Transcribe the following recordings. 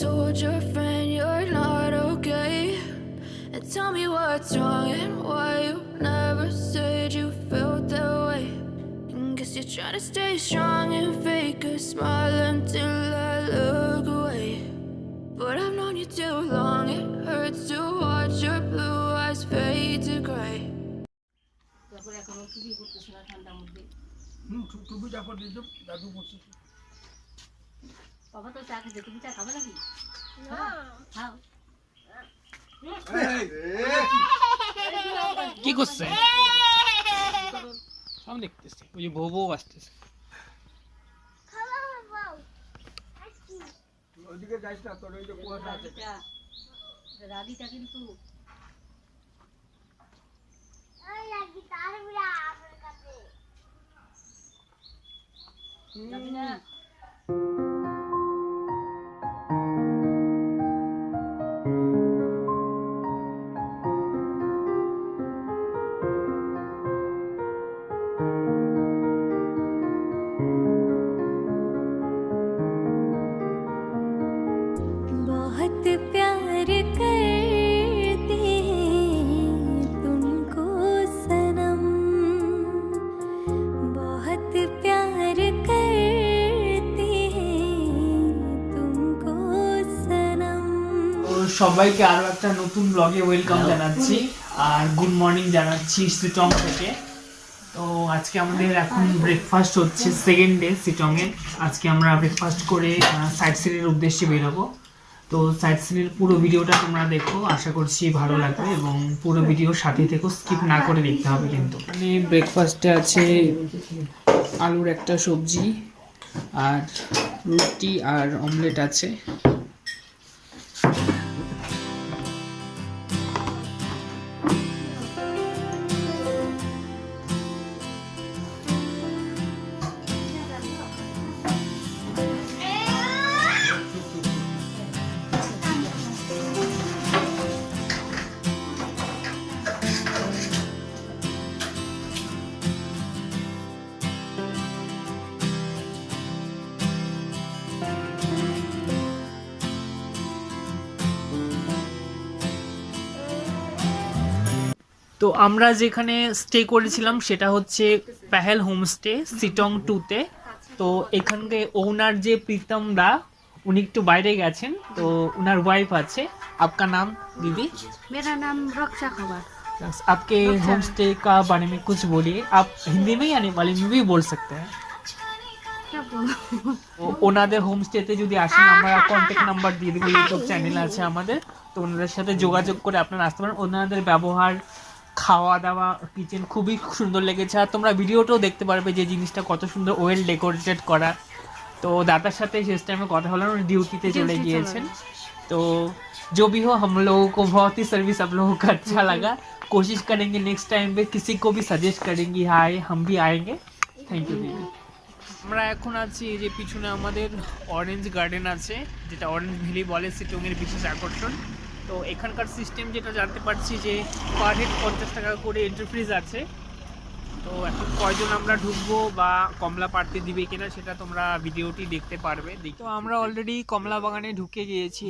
told your friend you're not okay? And tell me what's wrong and why you never said you felt that way. And guess you're trying to stay strong and fake a smile until I look away. But I've known you too long, it hurts to watch your blue eyes fade to gray. তারপর এখনও কিছুই করতেছে না ঠান্ডার মধ্যে হুম two- টুপি চাপড় দিয়েছ দাদু বসে বাবা তো চা খেতে তুমি চা খাবে নাকি? খাও। কি করছে? সব দেখতেছি ওই যে বউ বউ আসতেছে। ওইদিকে যাইস না তোর ওই যে কুয়াশা আছে। রাগিটা কিন্তু সবাইকে আরও একটা নতুন ব্লগে ওয়েলকাম জানাচ্ছি। আর গুড মর্নিং জানাচ্ছি সিটং থেকে। তো আজকে আমাদের এখন ব্রেকফাস্ট হচ্ছে সেকেন্ড ডে সিটংয়ে আজকে আমরা ব্রেকফাস্ট করে সাইড সিনের উদ্দেশ্যে বেরোবো। তো সাইড সিনের পুরো ভিডিওটা তোমরা দেখো আশা করছি ভালো লাগবে এবং পুরো ভিডিও সাথে থেকেও স্কিপ না করে দেখতে হবে কিন্তু। মানে ব্রেকফাস্টে আছে আলুর একটা সবজি আর রুটি আর অমলেট আছে। তো আমরা যেখানে স্টে করেছিলাম সেটা হচ্ছে পেহেল হোমস্টে সিটং টুতে তো এখানকে ওনার যে প্রীতম দা উনি একটু বাইরে গেছেন তো ওনার ওয়াইফ আছে आपका नाम दीदी मेरा नाम रक्षा खबर आपके होम स्टे का बारे में कुछ बोलिए आप हिंदी में या नेपाली में भी बोल सकते हैं क्या बोलो তো ওনাদের হোমস্টেতে যদি আসেন আমরা কন্ট্যাক্ট নাম্বার দিয়ে দেবো ইউটিউব চ্যানেল আছে আমাদের তো ওনাদের সাথে যোগাযোগ করে আপনারা আসতে পারেন ওনাদের ব্যবহার খাওয়া দাওয়া কিচেন খুবই সুন্দর লেগেছে আর তোমরা ভিডিওটাও দেখতে পারবে যে জিনিসটা কত সুন্দর ওয়েল ডেকোরেটেড করা তো দাদার সাথে শেষ টাইমে কথা বললাম উনি ডিউটিতে চলে গিয়েছেন তো जो भी हो हम लोगों को बहुत ही सर्विस आप लोगों का अच्छा लगा कोशिश करेंगे नेक्स्ट टाइम पे किसी को भी सजेस्ट करेंगे हाय हम भी आएंगे থ্যাংক ইউ দিদি আমরা এখন আছি এই যে পিছনে আমাদের অরেঞ্জ গার্ডেন আছে যেটা অরেঞ্জ ভ্যালি বলে সিটংয়ের বিশেষ আকর্ষণ তো এখানকার সিস্টেম যেটা জানতে পারছি যে পার হেড পঞ্চাশ টাকা করে এন্ট্রি ফিজ আছে। তো এখন কয়জন আমরা ঢুকবো বা কমলা পাড়তে দিবে কিনা সেটা তোমরা ভিডিওটি দেখতে পারবে দেখ- তো আমরা অলরেডি কমলা বাগানে ঢুকে গিয়েছি।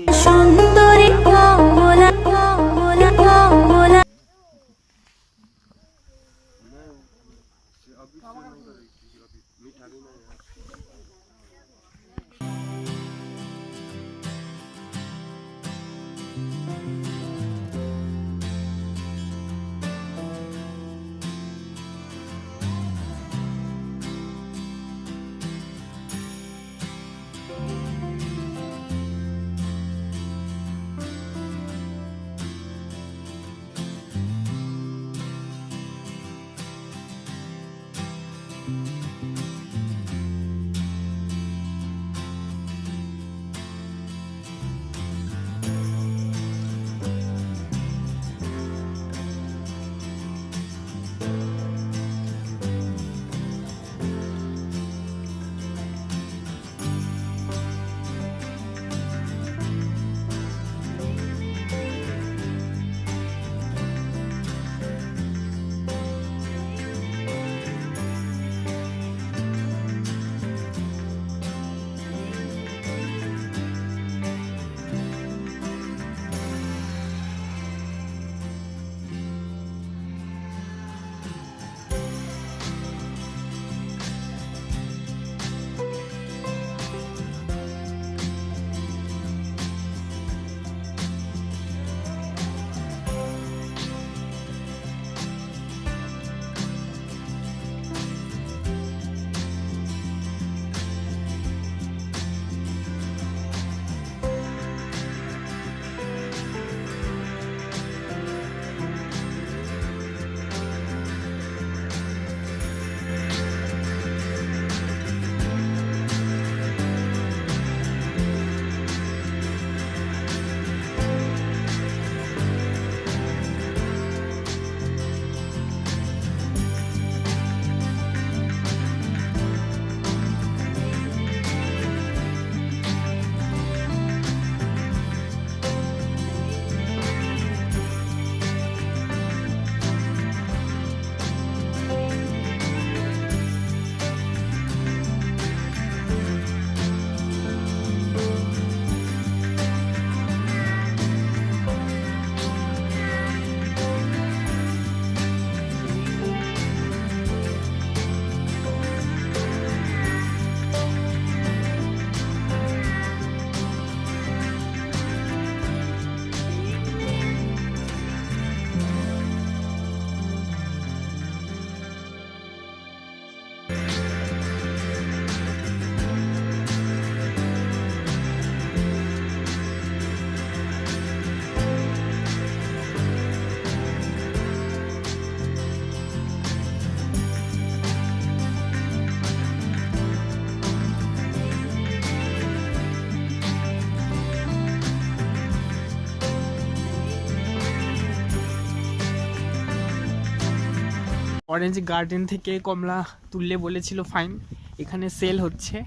অরেঞ্জ গার্ডেন থেকে কমলা তুললে বলেছিল ফাইন এখানে সেল হচ্ছে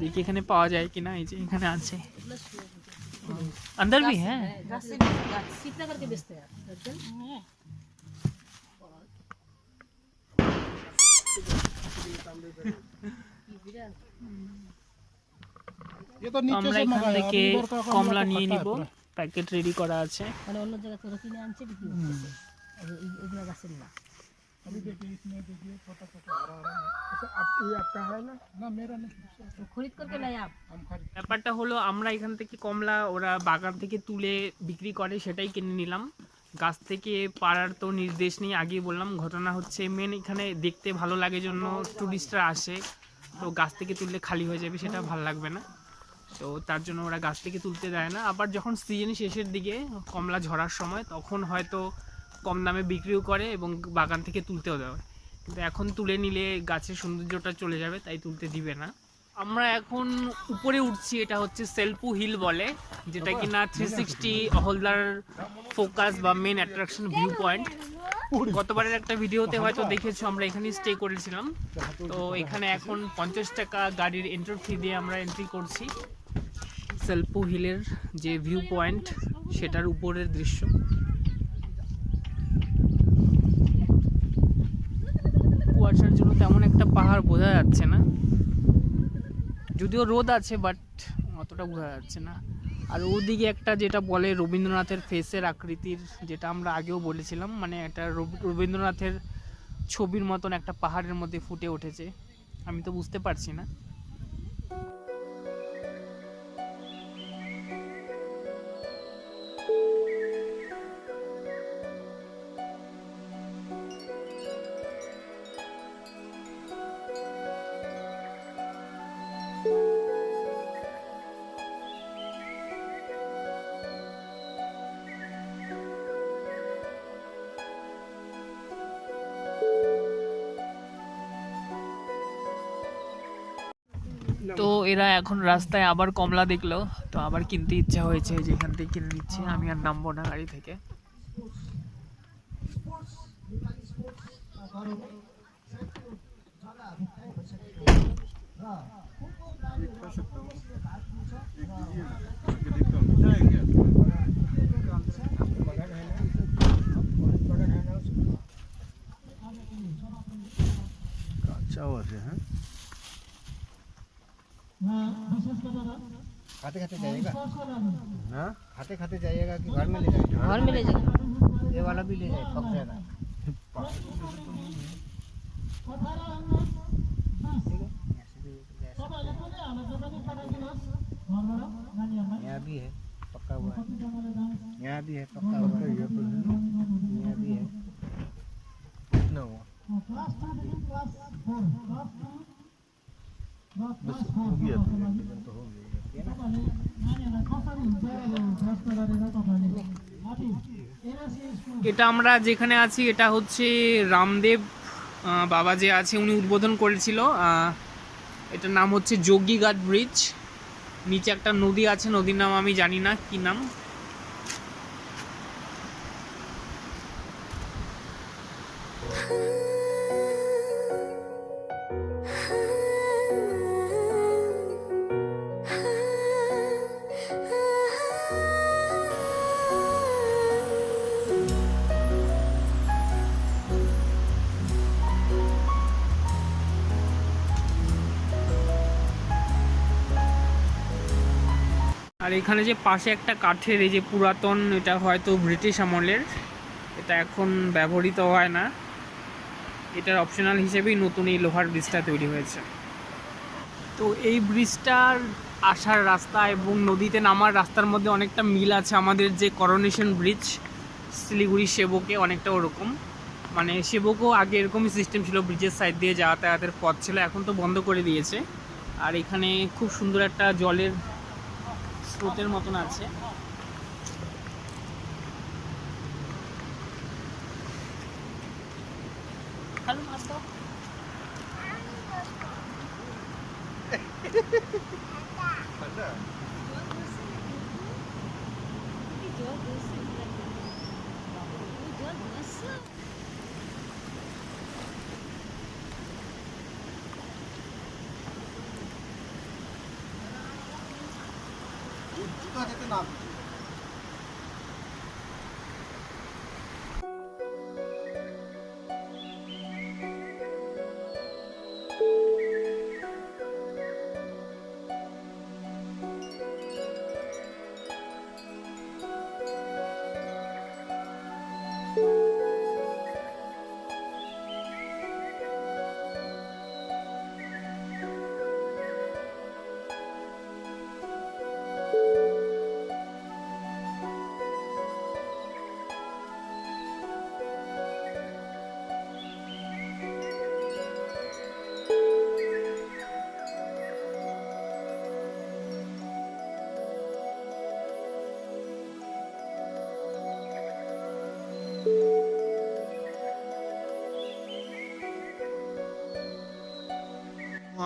দেখি এখানে পাওয়া যায় কিনা এই যে এখানে আছে अंदर भी है गाछ से गाछ कितना करके बेचते हैं आप दर्जन ये तो তো नीचे আমরা से এখান मंगाया থেকে अभी इधर का कमला কমলা तो নিয়ে खट्टा है নিব पूरा। প্যাকেট রেডি করা আছে মানে অন্য জায়গা থেকে কিনে আনছে বিক্রি করতেছে আর এই- এগুলা গাছের না अभी देखिए इसमें देखिए छोटा छोटा हरा हरा है अच्छा आप ये आपका है ना ना मेरा नहीं তো খরিদ করকে লাই আপ हम खरीद ব্যাপারটা হলো আমরা এখান থেকে কমলা ওরা বাগান থেকে তুলে বিক্রি করে সেটাই কিনে নিলাম গাছ থেকে পাড়ার তো নির্দেশ নেই আগেই বললাম ঘটনা হচ্ছে মেন এখানে দেখতে ভালো লাগে জন্য টুরিস্টরা আসে তো গাছ থেকে তুললে খালি হয়ে যাবে সেটা ভালো লাগবে না তো তার জন্য ওরা গাছ থেকে তুলতে দেয় না আবার যখন সিজন শেষের দিকে কমলা ঝরার সময় তখন হয়তো কম দামে বিক্রিও করে এবং বাগান থেকে তুলতেও দেয়। কিন্তু এখন তুলে নিলে গাছের সৌন্দর্যটা চলে যাবে তাই তুলতে দিবে না। আমরা এখন উপরে উঠছি এটা হচ্ছে সেলপু হিল বলে যেটা কিনা থ্রি সিক্সটি হলদার ফোকাস বা মেন অ্যাট্রাকশন ভিউ পয়েন্ট গতবারের একটা ভিডিওতে হয়তো দেখেছ আমরা এখানে স্টে করেছিলাম। তো এখানে এখন পঞ্চাশ টাকা গাড়ির এন্ট্রি ফি দিয়ে আমরা এন্ট্রি করছি। সেলপু হিলের যে ভিউ পয়েন্ট সেটার উপরের দৃশ্য কুয়াশার জন্য তেমন একটা পাহাড় বোঝা যাচ্ছে না। যদিও রোদ আছে বাট অতটা বোঝা যাচ্ছে না। আর ওদিকে একটা যেটা বলে রবীন্দ্রনাথের ফেসের আকৃতির, যেটা আমরা আগেও বলেছিলাম মানে একটা রবি- রবীন্দ্রনাথের ছবির মতন একটা পাহাড়ের মধ্যে ফুটে উঠেছে। আমি তো বুঝতে পারছি না। এরা এখন রাস্তায় আবার কমলা দেখল, তো আবার কিনতে ইচ্ছা হয়েছে, যেখান থেকে কিনে নিচ্ছে, আমি আর নামবো না গাড়ি থেকে। खाते खाते जाइएगा हाँ खाते खाते जाइएगा कि घर में ले जाएगा घर में ले जाएगा ये वाला भी ले जाए पक जाएगा है हैं। यहाँ भी है पक्का हुआ है यहाँ भी है पक्का हुआ है यहाँ भी है कितना हुआ এটা আমরা যেখানে আছি, এটা হচ্ছে রামদেব বাবা যে আছে, উনি উদ্বোধন করেছিল। এটার নাম হচ্ছে যোগীঘাট ব্রিজ। নিচে একটা নদী আছে, নদীর নাম আমি জানি না, কি নাম? আর এখানে যে পাশে একটা কাঠের এই যে পুরাতন, এটা হয়তো ব্রিটিশ আমলের, এটা এখন ব্যবহৃত হয় না। এটার অপশনাল হিসেবেই নতুন এই লোহার ব্রিজটা তৈরি হয়েছে। তো এই ব্রিজটার আসার রাস্তা এবং নদীতে নামার রাস্তার মধ্যে অনেকটা মিল আছে আমাদের যে করোনেশন ব্রিজ শিলিগুড়ি সেবকে অনেকটা ওরকম। মানে সেবকও আগে এরকমই সিস্টেম ছিল ব্রিজের সাইড দিয়ে যাতায়াতের পথ ছিল, এখন তো বন্ধ করে দিয়েছে। আর এখানে খুব সুন্দর একটা জলের স্রোতের মতন আছে। যেতে না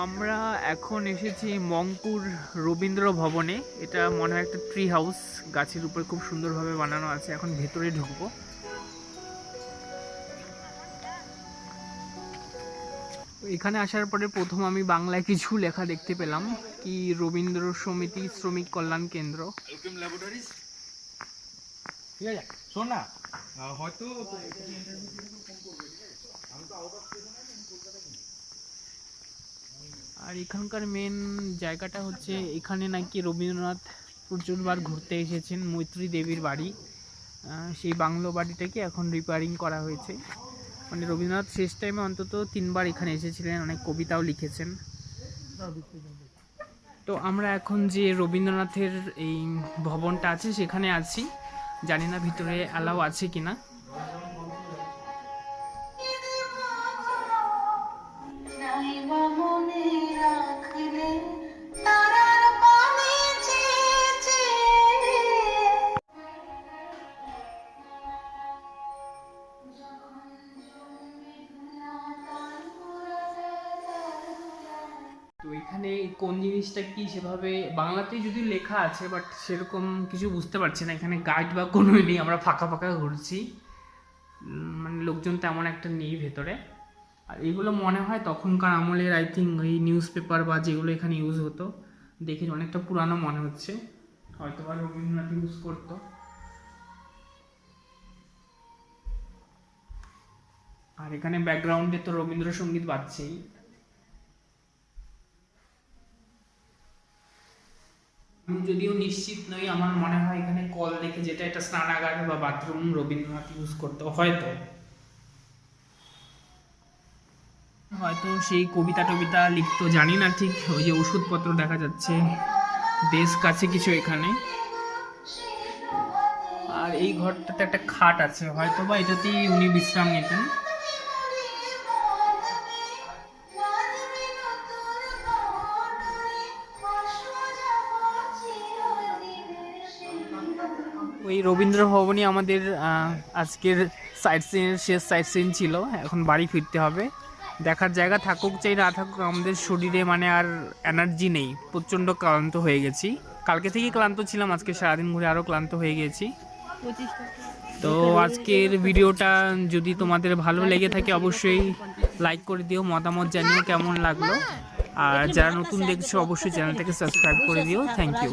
আমরা এখন এসেছি মংপুর রবীন্দ্র ভবনে। এটা মনে হয় একটা ট্রি হাউস গাছের উপর খুব সুন্দরভাবে বানানো আছে। এখন ভেতরে ঢুকবো। এখানে আসার পরে প্রথম আমি বাংলায় কিছু লেখা দেখতে পেলাম। কি রবীন্দ্র সমিতি শ্রমিক কল্যাণ কেন্দ্র। হয়তো আর এখানকার মেন জায়গাটা হচ্ছে এখানে নাকি রবীন্দ্রনাথ প্রচুরবার ঘুরতে এসেছেন, মৈত্রী দেবীর বাড়ি। সেই বাংলো বাড়িটাকে এখন রিপেয়ারিং করা হয়েছে। মানে রবীন্দ্রনাথ শেষ টাইমে অন্তত তিনবার এখানে এসেছিলেন, অনেক কবিতাও লিখেছেন। তো আমরা এখন যে রবীন্দ্রনাথের এই ভবনটা আছে, সেখানে আছি। জানি না ভিতরে অ্যালাউ আছে কিনা। নাইবা কোন জিনিসটা কি সেভাবে, বাংলাতেই যদি লেখা আছে বাট সেরকম কিছু বুঝতে পারছি না, এখানে গাইড বা কোনো নেই, আমরা ফাঁকা ফাঁকা ঘুরছি। মানে লোকজন তেমন একটা নেই ভেতরে। আর এগুলো মনে হয় তখনকার আমলের আই থিঙ্ক ওই নিউজ পেপার বা যেগুলো এখানে ইউজ হতো, দেখে অনেকটা পুরানো মনে হচ্ছে। হয়তো বা রবীন্দ্রনাথ ইউজ করতো। আর এখানে ব্যাকগ্রাউন্ডে তো রবীন্দ্রসঙ্গীত বাজছেই। আমি যদিও নিশ্চিত নই, আমার মনে হয় এখানে কল দেখে যেটা একটা স্নানাগার বা বাথরুম রবীন্দ্রনাথ ইউজ করতে হয়তো। হয়তো সেই কবিতা টবিতা লিখতো, জানি না ঠিক, ওই যে ওষুধপত্র দেখা যাচ্ছে বেশ কাছে কিছু এখানে। আর এই ঘরটাতে একটা খাট আছে হয়তো বা এটাতেই উনি বিশ্রাম নিতেন। ওই রবীন্দ্র ভবনই আমাদের আজকের সাইট সিনের শেষ সাইট সিন ছিল। এখন বাড়ি ফিরতে হবে। দেখার জায়গা থাকুক চাই, না থাকুক আমাদের শরীরে মানে আর এনার্জি নেই। প্রচণ্ড ক্লান্ত হয়ে গেছি। কালকে থেকেই ক্লান্ত ছিলাম, আজকে সারাদিন ঘুরে আরও ক্লান্ত হয়ে গেছি। তো আজকের ভিডিওটা যদি তোমাদের ভালো লেগে থাকে, অবশ্যই লাইক করে দিও, মতামত জানিও কেমন লাগল। আর যারা নতুন দেখছ, অবশ্যই চ্যানেলটাকে সাবস্ক্রাইব করে দিও। Thank you